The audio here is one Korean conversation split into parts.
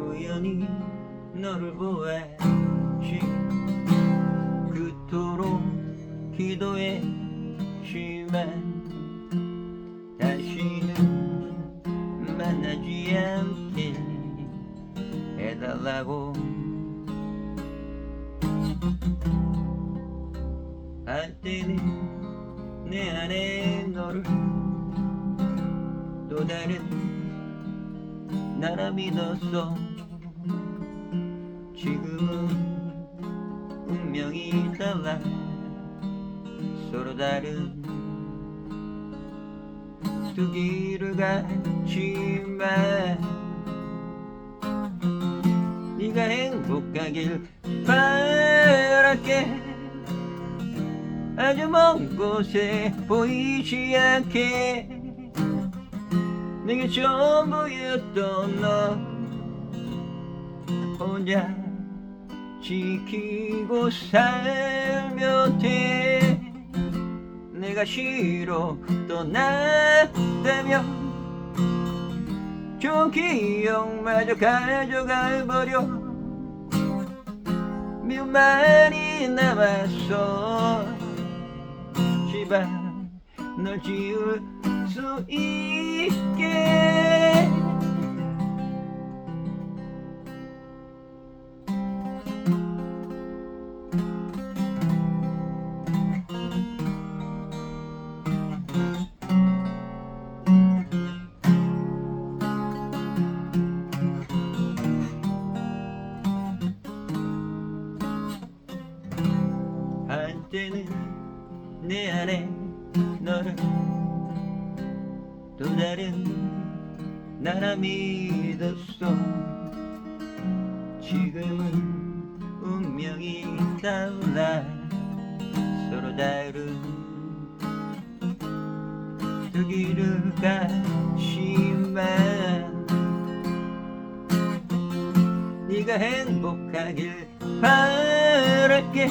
우연히 너를 보았지 그토록 기도했지만 다시는 만 나라 믿었어. 지금은 운명이 달라. 서로 다른 두 길을 갔지만 네가 행복하길 바랄게. 아주 먼 곳에 보이지 않게 내게 전부였던 너 혼자 지키고 살면 돼. 내가 싫어 떠났다면 좋은 기억마저 가져가 버려. 미운 말이 남았어. 제발 널 지울 수 있게. 한때는 내 안에 너를 또 다른 나라 믿었어. 지금은 운명이 달라. 서로 다른 두 길을 가지만 네가 행복하길 바랄게.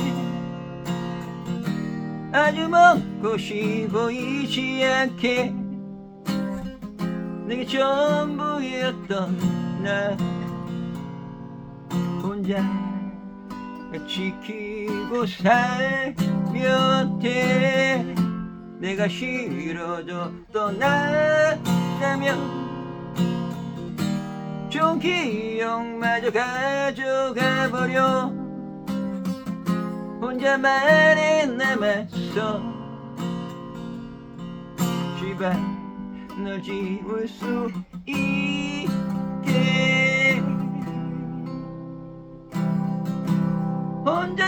아주 먼 곳이 보이지 않게 내게 전부였던 나 혼자 지키고 살면 돼. 내가 싫어져 떠났다면 좋은 기억마저 가져가 버려. 혼자만에 남았어 제발 널 지울 수 있게. 혼자